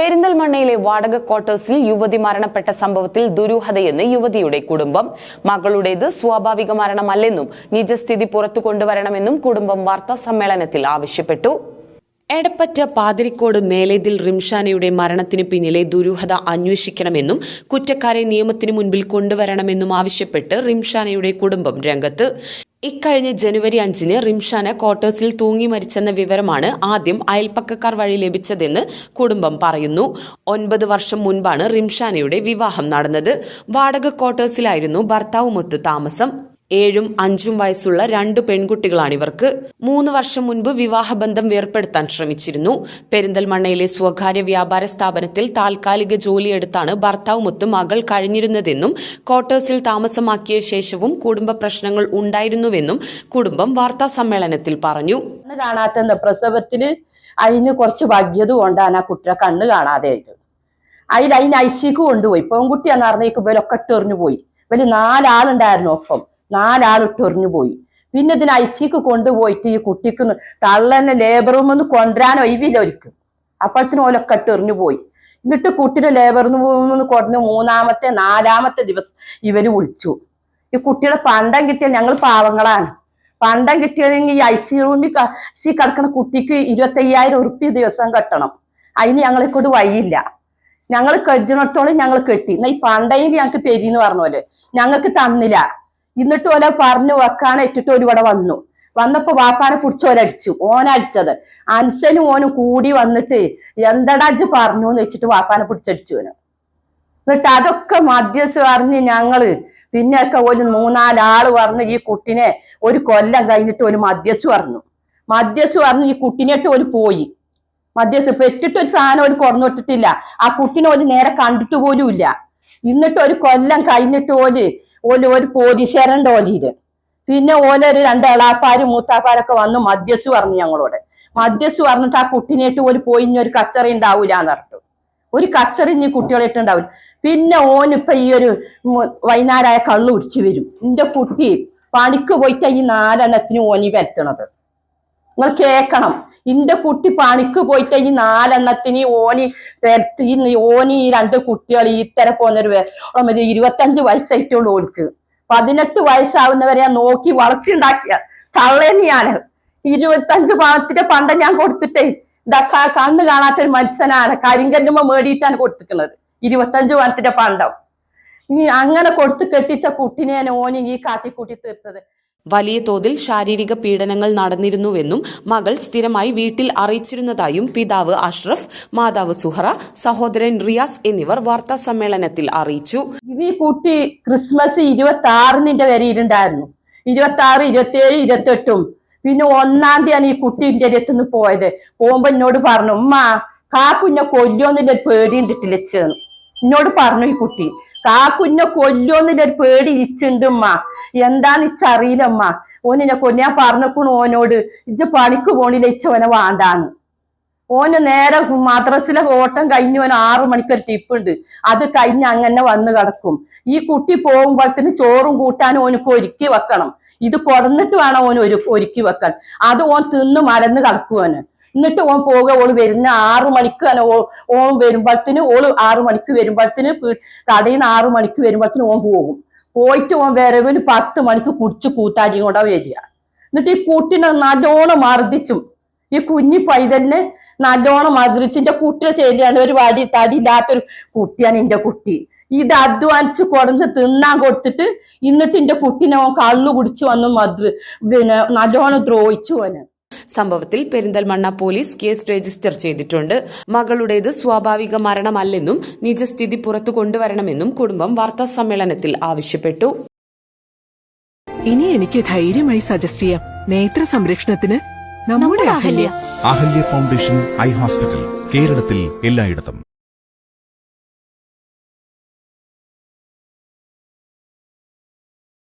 പെരിന്തൽമണ്ണയിലെ വാടക ക്വാർട്ടേഴ്സിൽ യുവതി മരണപ്പെട്ട സംഭവത്തിൽ ദുരൂഹതയെന്ന് യുവതിയുടെ കുടുംബം. മകളുടേത് സ്വാഭാവിക മരണമല്ലെന്നും നിജസ്ഥിതി പുറത്തു കൊണ്ടുവരണമെന്നും കുടുംബം വാർത്താ സമ്മേളനത്തിൽ ആവശ്യപ്പെട്ടു. എടപ്പറ്റ പാതിരിക്കോട് മേലേതിൽ റിംഷാനയുടെ മരണത്തിന് പിന്നിലെ ദുരൂഹത അന്വേഷിക്കണമെന്നും കുറ്റക്കാരെ നിയമത്തിനു മുൻപിൽ കൊണ്ടുവരണമെന്നും ആവശ്യപ്പെട്ട് റിംഷാനയുടെ കുടുംബം രംഗത്ത്. ഇക്കഴിഞ്ഞ ജനുവരി അഞ്ചിന് റിംഷാന് ക്വാർട്ടേഴ്സിൽ തൂങ്ങി മരിച്ചെന്ന വിവരമാണ് ആദ്യം അയൽപ്പക്കക്കാർ വഴി ലഭിച്ചതെന്ന് കുടുംബം പറയുന്നു. ഒൻപത് വർഷം മുൻപാണ് റിംഷാനയുടെ വിവാഹം നടന്നത്. വാടക ക്വാർട്ടേഴ്സിലായിരുന്നു ഭർത്താവുമൊത്ത് താമസം. ഏഴും അഞ്ചും വയസ്സുള്ള രണ്ട് പെൺകുട്ടികളാണ് ഇവർക്ക്. മൂന്ന് വർഷം മുൻപ് വിവാഹബന്ധം വേർപ്പെടുത്താൻ ശ്രമിച്ചിരുന്നു. പെരിന്തൽമണ്ണയിലെ സ്വകാര്യ വ്യാപാര സ്ഥാപനത്തിൽ താൽക്കാലിക ജോലിയെടുത്താണ് ഭർത്താവുമൊത്ത് മകൾ കഴിഞ്ഞിരുന്നതെന്നും ക്വാർട്ടേഴ്സിൽ താമസമാക്കിയ ശേഷവും കുടുംബ പ്രശ്നങ്ങൾ ഉണ്ടായിരുന്നുവെന്നും കുടുംബം വാർത്താ സമ്മേളനത്തിൽ പറഞ്ഞു. കാണാത്ത പ്രസവത്തിൽ അതിന് കുറച്ച് ഭാഗ്യത് കൊണ്ടാണ് ആ കുട്ടിയെ കണ്ണ് കാണാതെ അതിൽ അതിന് ഐസിക്ക് കൊണ്ടുപോയി. പെൺകുട്ടിയാണ് അറിഞ്ഞേക്ക് ഇവരൊക്കെ ഇട്ടെറിഞ്ഞു പോയി. ഇവർ നാലാളുണ്ടായിരുന്നു ഒപ്പം. നാലാൾ ഇട്ടൊറിഞ്ഞു പോയി. പിന്നെ ഇതിന് ഐസിക്ക് കൊണ്ടുപോയിട്ട് ഈ കുട്ടിക്ക് തള്ളനെ ലേബർ റൂമിൽ കൊണ്ടുവരാൻ ഒഴിവില്ല ഒരിക്കും അപ്പോഴത്തിന് ഓലൊക്കെ ഇട്ടെറിഞ്ഞു പോയി. എന്നിട്ട് കുട്ടിയുടെ ലേബർ റൂമിൽ കൊണ്ടുവന്ന് മൂന്നാമത്തെ നാലാമത്തെ ദിവസം ഇവർ വിളിച്ചു. ഈ കുട്ടിയുടെ പണ്ടം കിട്ടിയാൽ ഞങ്ങൾ പാവങ്ങളാണ്. പണ്ടം കിട്ടിയതെങ്കിൽ ഈ ഐ സി റൂമിൽ സി കിടക്കുന്ന കുട്ടിക്ക് ഇരുപത്തയ്യായിരം ഉറുപ്പ്യ ദിവസം കെട്ടണം. അതിന് ഞങ്ങളെ കൊണ്ട് വഴിയില്ല. ഞങ്ങൾ കെട്ടിനത്തോളം ഞങ്ങൾ കെട്ടി. എന്നാ ഈ പണ്ടയിൽ ഞങ്ങൾക്ക് തരീന്ന് പറഞ്ഞ പോലെ ഞങ്ങൾക്ക് തന്നില്ല. എന്നിട്ട് ഓല പറഞ്ഞു വെക്കാണ് ഇട്ടിട്ട് ഒരു ഇവിടെ വന്നു. വന്നപ്പോ വാപ്പാനെ പിടിച്ച് ഓലടിച്ചു ഓനടിച്ചത് അൻസനും ഓനും കൂടി വന്നിട്ട് എന്തടാ അജ് പറഞ്ഞു എന്ന് വെച്ചിട്ട് വാപ്പാനെ പിടിച്ചടിച്ചു ഓന്. എന്നിട്ട് അതൊക്കെ മധ്യസ്ഥ പറഞ്ഞ് ഞങ്ങൾ പിന്നെയൊക്കെ ഒരു മൂന്നാലാൾ പറഞ്ഞ് ഈ കുട്ടിനെ ഒരു കൊല്ലം കഴിഞ്ഞിട്ട് ഒരു മധ്യസ് പറഞ്ഞു. മധ്യസ് പറഞ്ഞ് ഈ കുട്ടിനെട്ട് ഒരു പോയി. മധ്യസ് പെറ്റിട്ട് ഒരു സാധനം ഒരു കുറഞ്ഞിട്ടിട്ടില്ല ആ കുട്ടിനെ ഒരു നേരെ കണ്ടിട്ട് പോലും ഇല്ല എന്നിട്ട് ഒരു കൊല്ലം കഴിഞ്ഞിട്ട് ഓൽ ഓൽ ഒരു പോലീസുകാരന്റെ ഓലിയിൽ പിന്നെ ഓലൊരു രണ്ട് എളാപ്പാരും മൂത്താപ്പാരൊക്കെ വന്ന് മദ്യസ് പറഞ്ഞു ഞങ്ങളോട്. മദ്യസ് പറഞ്ഞിട്ട് ആ കുട്ടിനേട്ട് ഒരു പോയി ഇനി ഒരു കച്ചറി ഉണ്ടാവൂല എന്ന് ഒരു കച്ചറി ഇനി കുട്ടികളായിട്ട് ഉണ്ടാവില്ല പിന്നെ ഓനിപ്പൊ ഈ ഒരു വൈകുന്നേരമായ കള്ളു കുടിച്ചു വരും. എന്റെ കുട്ടി പണിക്ക് പോയിട്ട് ഈ നാലെണ്ണത്തിന് ഓനി വരുത്തണത് നിങ്ങൾ കേക്കണം ഇന്റെ കുട്ടി പണിക്ക് പോയിട്ട് ഈ നാലെണ്ണത്തിന് ഓനി പെരത്തി ഓനി ഈ രണ്ട് കുട്ടികൾ ഈ ഇത്തര പോന്നൊരു മതി ഇരുപത്തഞ്ച് വയസ്സായിട്ടുള്ളൂ ഓൾക്ക്. പതിനെട്ട് വയസ്സാവുന്നവരെ ഞാൻ നോക്കി വളർത്തിണ്ടാക്കിയ തള്ളേനെയാണ് ഇരുപത്തഞ്ച് പണത്തിന്റെ പണ്ട ഞാൻ കൊടുത്തിട്ടേ. ഇതൊക്കെ കണ്ണ് കാണാത്തൊരു മനുഷ്യനാണ്. കരിങ്കല്ലുമ്പോ മേടിയിട്ടാണ് കൊടുത്തിക്കുന്നത് ഇരുപത്തഞ്ച് പണത്തിന്റെ പണ്ടം. ഇനി അങ്ങനെ കൊടുത്ത് കെട്ടിച്ച കുട്ടിനെ ഓനി ഈ കാട്ടിക്കൂട്ടി തീർത്തത്. വലിയ തോതിൽ ശാരീരിക പീഡനങ്ങൾ നടന്നിരുന്നുവെന്നും മകൾ സ്ഥിരമായി വീട്ടിൽ അറിയിച്ചിരുന്നതായും പിതാവ് അഷ്റഫ് മാതാവ് സുഹറ സഹോദരൻ റിയാസ് എന്നിവർ വാർത്താ സമ്മേളനത്തിൽ അറിയിച്ചു. ഇത് ഈ കുട്ടി ക്രിസ്മസ് ഇരുപത്തി ആറിനിന്റെ വരെയിലുണ്ടായിരുന്നു ഇരുപത്തി ആറ് ഇരുപത്തി ഏഴ് ഇരുപത്തെട്ടും. പിന്നെ ഒന്നാം തീയതിയാണ് ഈ കുട്ടി ഇന്റെ അടുത്തുനിന്ന് പോയത്. പോകുമ്പോ എന്നോട് പറഞ്ഞു ഉമ്മ കാക്കുഞ്ഞെ കൊല്ലോന്നില്ല ഒരു പേടി ഉണ്ടിട്ടില്ല എന്നോട് പറഞ്ഞു ഈ കുട്ടി കാക്കുഞ്ഞെ കൊല്ലോന്നില്ല ഒരു പേടി ഇച്ചുണ്ട് ഉമ്മ. എന്താന്ന് ഇച്ചറിയില്ലമ്മ ഓനിനെ കൊന്നാ ഞാൻ പറഞ്ഞേക്കണു ഓനോട്. ഇജ്ജ് പണിക്ക് പോണില്ല ഇച്ച ഓനെ വേണ്ടാന്ന്. ഓന് നേരെ മദ്രസിലെ ഓട്ടം കഴിഞ്ഞ് ഓൻ ആറു മണിക്കൊരു ടിപ്പ് ഉണ്ട് അത് കഴിഞ്ഞ് അങ്ങനെ വന്ന് കിടക്കും. ഈ കുട്ടി പോകുമ്പോഴത്തേന് ചോറും കൂട്ടാനും ഓനക്ക് ഒരുക്കി വെക്കണം. ഇത് കൊടന്നിട്ട് വേണം ഓൻ ഒരു ഒരുക്കി വെക്കാൻ. അത് ഓൻ തിന്ന് മരന്ന് കിടക്കുവാന് എന്നിട്ട് ഓൻ പോക ഓൾ വരുന്ന ആറു മണിക്ക് തന്നെ ഓൻ വരുമ്പോഴത്തേന് ഓൾ ആറു മണിക്ക് വരുമ്പോഴത്തേന് കടയിൽ നിന്ന് ആറു മണിക്ക് വരുമ്പോഴത്തേന് ഓൻ പോകും. പോയിട്ട് പോകാൻ വരവിന് പത്ത് മണിക്ക് കുടിച്ച് കൂത്താടി കൊണ്ടാ വരിക. എന്നിട്ട് ഈ കുട്ടിനെ നല്ലോണം മർദ്ദിച്ചും. ഈ കുഞ്ഞി പൈതലിനെ നല്ലോണം മർദ്ദിച്ചു. എന്റെ കുട്ടിയെ ചെയ്യാണ് ഒരു വടി തടി ഇല്ലാത്തൊരു കുട്ടിയാണ് എന്റെ കുട്ടി. ഇത് അധ്വാനിച്ച് കൊടുന്ന് തിന്നാൻ കൊടുത്തിട്ട് എന്നിട്ട് എന്റെ കുട്ടിനെ കള്ളു കുടിച്ചു വന്ന് മധു പിന്നെ നല്ലോണം ദ്രോഹിച്ചു ഓന്. സംഭവത്തിൽ പെരിന്തൽമണ്ണ പോലീസ് കേസ് രജിസ്റ്റർ ചെയ്തിട്ടുണ്ട്. മകളുടേത് സ്വാഭാവിക മരണമല്ലെന്നും നിജസ്ഥിതി പുറത്തു കൊണ്ടുവരണമെന്നും കുടുംബം വാർത്താ സമ്മേളനത്തിൽ ആവശ്യപ്പെട്ടു. ഇനി എനിക്ക് ധൈര്യമായി സജസ്റ്റ് ചെയ്യാം. നേത്ര സംരക്ഷണത്തിന് നമ്മുടെ Ahalya. Ahalya foundation eye hospital കേരളത്തിൽ എല്ലായിടത്തും.